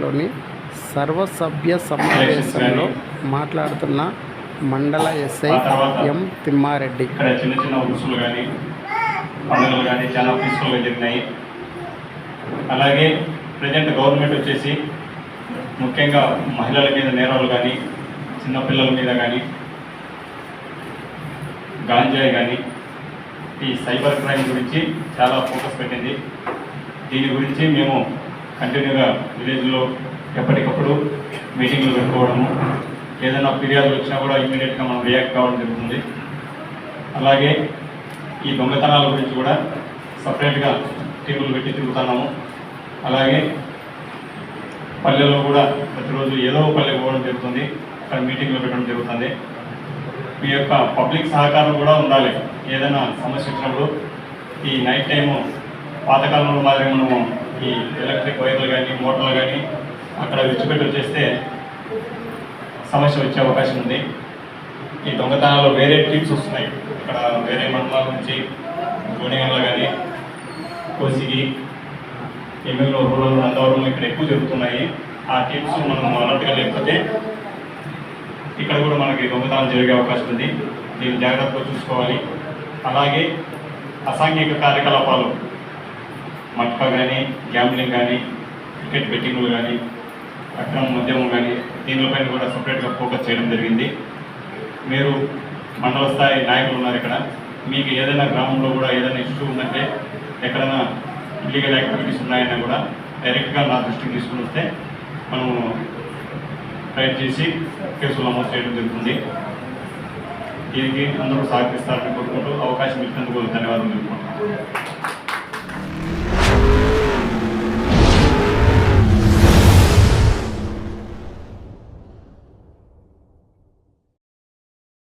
మండలంలోని సర్వసభ్య సమావేశంలో మాట్లాడుతున్న మండల ఎస్ఐ ఎం తిమ్మారెడ్డి. చిన్న చిన్న ఉరుసులు కానీ పండుగలు కానీ చాలా పీస్ఫుల్గా జరిగినాయి. అలాగే ప్రజెంట్ గవర్నమెంట్ వచ్చేసి ముఖ్యంగా మహిళల మీద నేరాలు కానీ చిన్నపిల్లల మీద కానీ గాంజాయి కానీ ఈ సైబర్ క్రైమ్ గురించి చాలా ఫోకస్ పెట్టింది. దీని గురించి మేము కంటిన్యూగా విలేజ్లో ఎప్పటికప్పుడు మీటింగ్లు పెట్టుకోవడము ఏదైనా ఫిర్యాదులు వచ్చినా కూడా ఇమీడియట్గా మనం రియాక్ట్ కావడం జరుగుతుంది. అలాగే ఈ దొంగతనాల గురించి కూడా సపరేట్గా టీములు పెట్టి తిరుగుతున్నాము. అలాగే పల్లెల్లో కూడా ప్రతిరోజు ఏదో ఒక పల్లె పోవడం జరుగుతుంది అక్కడ మీటింగ్లు పెట్టడం జరుగుతుంది. మీ యొక్క పబ్లిక్ సహకారం కూడా ఉండాలి. ఏదైనా సమస్య వచ్చినప్పుడు ఈ నైట్ టైము పాతకాలంలో మాదిరి మనము ఈ ఎలక్ట్రిక్ వైర్లు కానీ మోటార్లు కానీ అక్కడ విడిచిపెట్టి వచ్చేస్తే సమస్య వచ్చే అవకాశం ఉంది. ఈ దొంగతనాల్లో వేరే టీమ్స్ వస్తున్నాయి. ఇక్కడ వేరే మండలాల నుంచి గోనెగండ్ల కానీ కోసిగి ఎమ్మెల్యే రూరల్ నందవరం ఇక్కడ ఎక్కువ జరుగుతున్నాయి. ఆ టీమ్స్ మనం అలర్ట్గా లేకపోతే ఇక్కడ కూడా మనకి దొంగతనాలు జరిగే అవకాశం ఉంది. దీన్ని జాగ్రత్తగా చూసుకోవాలి. అలాగే అసాంఘిక కార్యకలాపాలు మట్కా కానీ గ్యాంబ్లింగ్ కానీ క్రికెట్ బెట్టింగ్లు కానీ అక్రమ మద్యము కానీ దీనిపైన కూడా సపరేట్గా ఫోకస్ చేయడం జరిగింది. మీరు మండల స్థాయి నాయకులు ఉన్నారు ఇక్కడ. మీకు ఏదైనా గ్రామంలో కూడా ఏదైనా ఇష్యూ ఉందంటే ఎక్కడైనా ఇల్లీగల్ యాక్టివిటీస్ ఉన్నాయన్నా కూడా డైరెక్ట్గా నా దృష్టికి తీసుకుని వస్తే మనము ట్రై చేసి కేసులు నమోదు చేయడం జరుగుతుంది. దీనికి అందరూ సహకరిస్తారని కోరుకుంటూ అవకాశం ఇచ్చినందుకు ధన్యవాదాలు తెలుపుకుంటున్నాను.